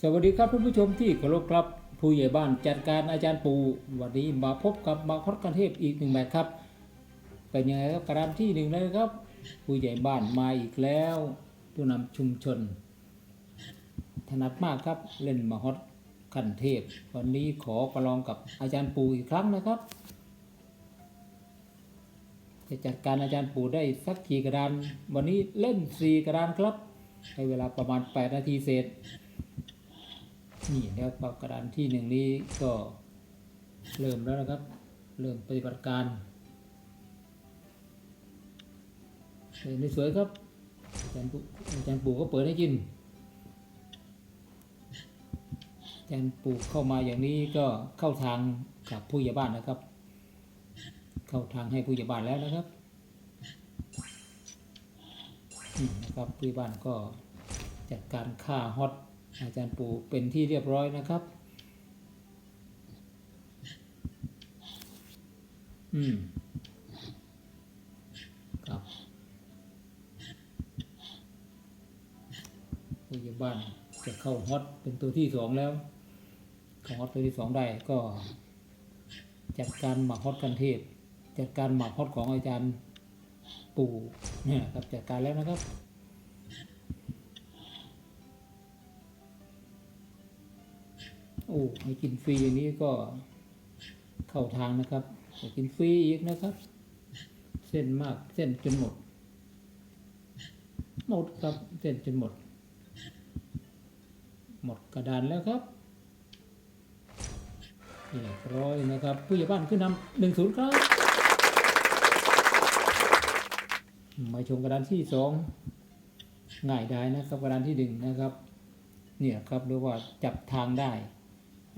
สวัสดีครับท่านผู้ชมที่เคารพครับ ผู้ใหญ่บ้านจัดการอาจารย์ปูวันนี้มาพบกับมาคอดกันเทพอีกหนึ่งแบบครับเป็นยังไงครับกระดานที่หนึ่งเลยครับ ผู้ใหญ่บ้านมาอีกแล้ว ผู้นำชุมชน ถนัดมากครับเล่นมาฮอตคันเทพ วันนี้ขอประลองกับอาจารย์ปูอีกครั้งนะครับ จะจัดการอาจารย์ปูได้สักกี่กระดาน วันนี้เล่นสี่กระดานครับใช้เวลาประมาณ 8 นาทีเศษ นี่แล้วก็กระดานที่หนึ่งนี้ก็เริ่มแล้วนะครับ เริ่มปฏิบัติการเห็นสวยครับอาจารย์ปู่อาจารย์ปู่ก็เปิดให้กินอาจารย์ปู่เข้ามาอย่างนี้ก็เข้าทางกับผู้ใหญ่บ้านนะครับ เข้าทางให้ผู้ใหญ่บ้านแล้วนะครับนี่นะครับผู้ใหญ่บ้านก็จัดการฆ่าฮอต อาจารย์ปู่เป็นที่เรียบร้อยนะครับ อืม ครับผู้ใหญ่บ้านจะเข้าฮอตเป็นตัวที่สองแล้วเข้าฮอตตัวที่สองได้ก็จัดการหมักฮอตกันเทพจัดการหมักฮอตของอาจารย์ปู่เนี่ยครับจัดการแล้วนะครับ โอ้ให้กินฟรีอย่างนี้ก็เข้าทางนะครับกินฟรีอีกนะครับ เส้นมากเส้นจนหมด หมดครับเส้นจนหมด หมดกระดานแล้วครับเรียบร้อยนะครับ ผู้ใหญ่บ้านขึ้นนำหนึ่งศูนย์ครับมาชมกระดานที่สองง่ายได้นะครับกระดานที่หนึ่งนะครับ เนี่ยครับเรียกว่าจับทางได้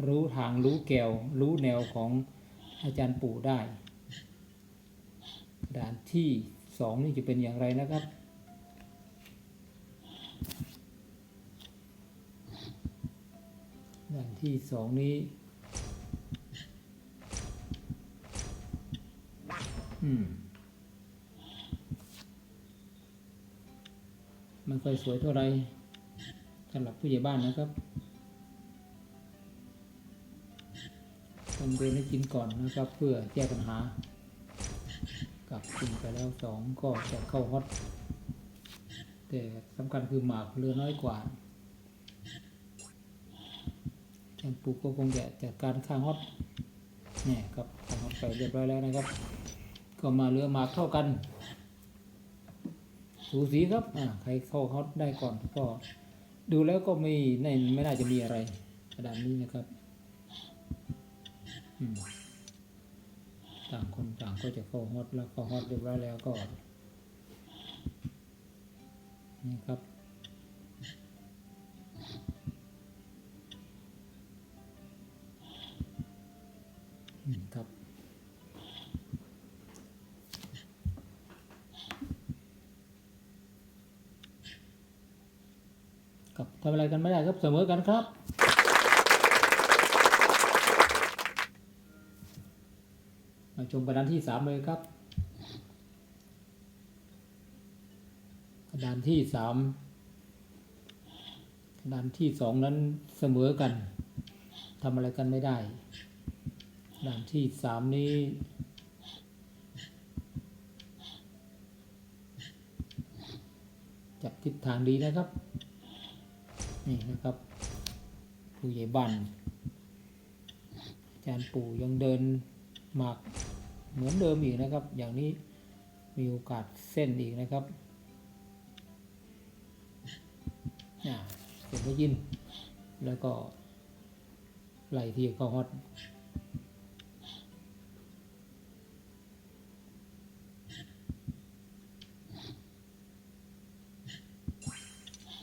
รู้ทางรู้แกว รู้แนวของอาจารย์ปู่ได้ ด่านที่สองนี่จะเป็นอย่างไรนะครับ ด่านที่สองนี้อืมมันค่อยสวยเท่าไรสำหรับผู้ใหญ่บ้านนะครับ ต้องเดินให้กินก่อนนะครับ เพื่อแก้ปัญหา กับกินไปแล้วสองก็จะเข้าฮอตแต่สำคัญคือหมากเรือน้อยกว่าอาจารย์ปูก็คงจะจัดการข้างฮอตเนี่ยครับข้างฮอตไปเรียบร้อยแล้วนะครับ ก็มาเรือหมากเข้ากัน สูสีครับอ่าใครเข้าฮอตได้ก่อนก็ดูแล้วก็ไม่ไม่ไม่น่าจะมีอะไรกระดานนี้นะครับ ต่างคนต่างก็จะเข้าฮอตแล้วก็ฮอตเรียบร้อยแล้วก็ นี่ครับอืมครับกับทำอะไรกันไม่ได้ครับเสมอกันครับ มา ชมกระดานที่สามเลยครับกระดานที่สามกระดานที่สองนั้นเสมอกันทำอะไรกันไม่ได้กระดานที่สามนี้จับทิศทางดีนะครับ นี่นะครับ ผู้ใหญ่บ้านอาจารย์ปู่ยังเดินหมาก เหมือนเดิมอีกนะครับ อย่างนี้มีโอกาสเส้นอีกนะครับอ่เสร็จแล้วยิน แล้วก็ไหลที่เข้าฮอต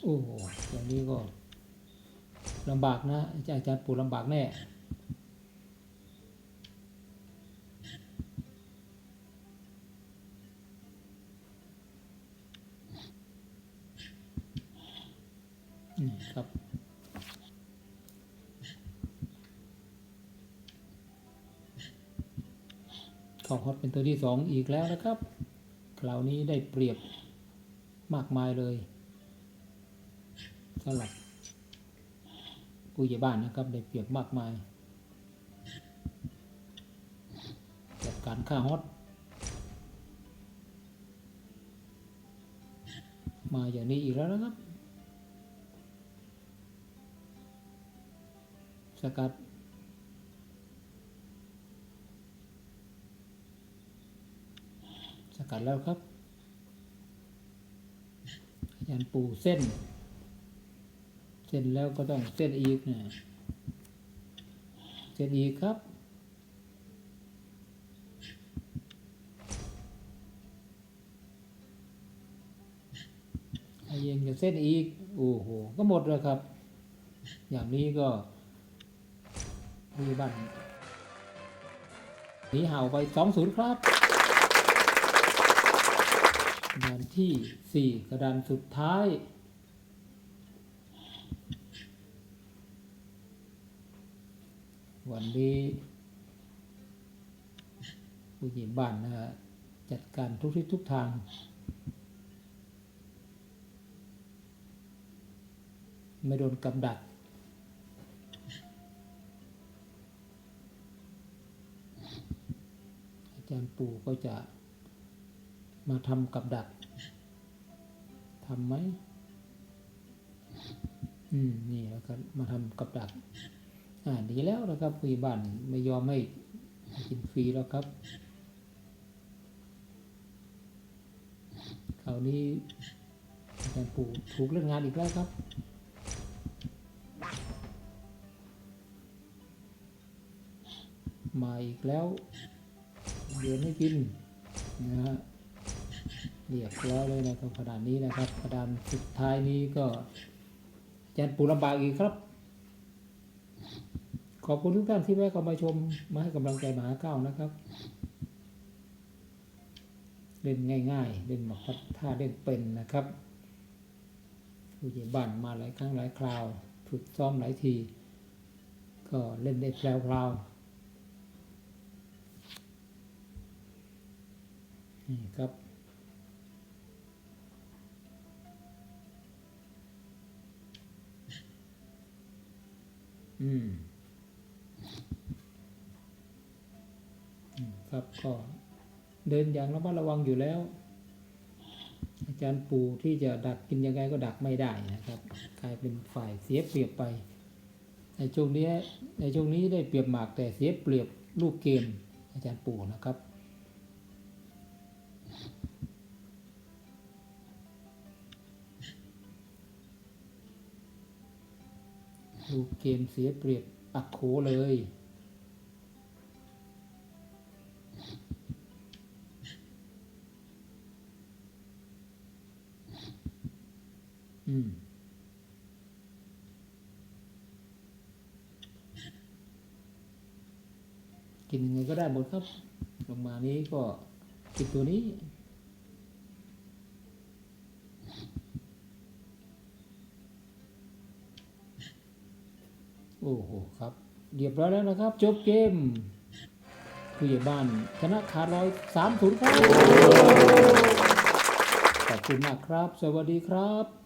โอ้โหอย่างนี้ก็ลำบากนะอาจารย์ปู่ลำบากแน่ นี่ ครับ เข้าฮอตเป็นตัวที่สองอีกแล้วนะครับ คราวนี้ได้เปรียบมากมายเลยสำหรับผู้ใหญ่บ้านนะครับ ได้เปรียบมากมายจัดการฆ่าฮอตมาอย่างนี้อีกแล้วนะครับ กัด สกัดแล้วครับอาจารย์ปูเส้น เส้นแล้วก็ต้องเส้นอีกนะเส้นอีกครับไอ้ยังจะเส้นอีก โอ้โห ก็หมดแล้วครับ อย่างนี้ก็ มีบันหนีเห่าไปสองศูนย์ครับกระดานที่สี่กระดานสุดท้าย วันนี้ผู้หญ่บ้านนะฮะจัดการทุกทิศทุกทางไม่โดนกำดัก จารย์ปู่ก็จะมาทำกับดักทำไหม อืม นี่แล้วก็มาทำกับดัก อ่า ดีแล้วนะครับผู้ใหญ่บ้านไม่ยอมให้กินฟรีแล้วครับคราวนี้อาจารย์ปู่ถูกเล่นงานอีกแล้วครับมาอีกแล้ว เดือนให้กินนะฮะเรียบร้อยเลยนะครับขนาดนี้นะครับกระดานสุดท้ายนี้ก็จารย์ปู่ลำบากอีกครับ ขอบคุณทุกท่านที่แวะเข้ามาชมมาให้กำลังใจมหาเก้านะครับ เล่นง่ายๆ เล่นหมากพัดท่าเล่นเป็นนะครับผู้ใหญ่บ้านมาหลายครั้งหลายคราวฝึกซ้อมหลายที ก็เล่นได้แพรวๆ นี่ครับ อืมครับก็เดินอย่างระมัดระวังอยู่แล้ว อาจารย์ปู่ที่จะดักกินยังไงก็ดักไม่ได้นะครับ กลายเป็นฝ่ายเสียเปรียบไป ในช่วงนี้ในช่วงนี้ได้เปรียบหมากแต่เสียเปรียบลูกเกมอาจารย์ปู่นะครับ ลูเกมเสียเปรียบอักโขเลย อืมกินยังไงก็ได้หมดครับลงมานี้ก็กินตัวนี้ โอ้โหครับ เรียบร้อยแล้วนะครับ จบเกมผู้ใหญ่บ้านชนะขาดร้อยสามศูนย์ครับ ขอบคุณมากครับ สวัสดีครับ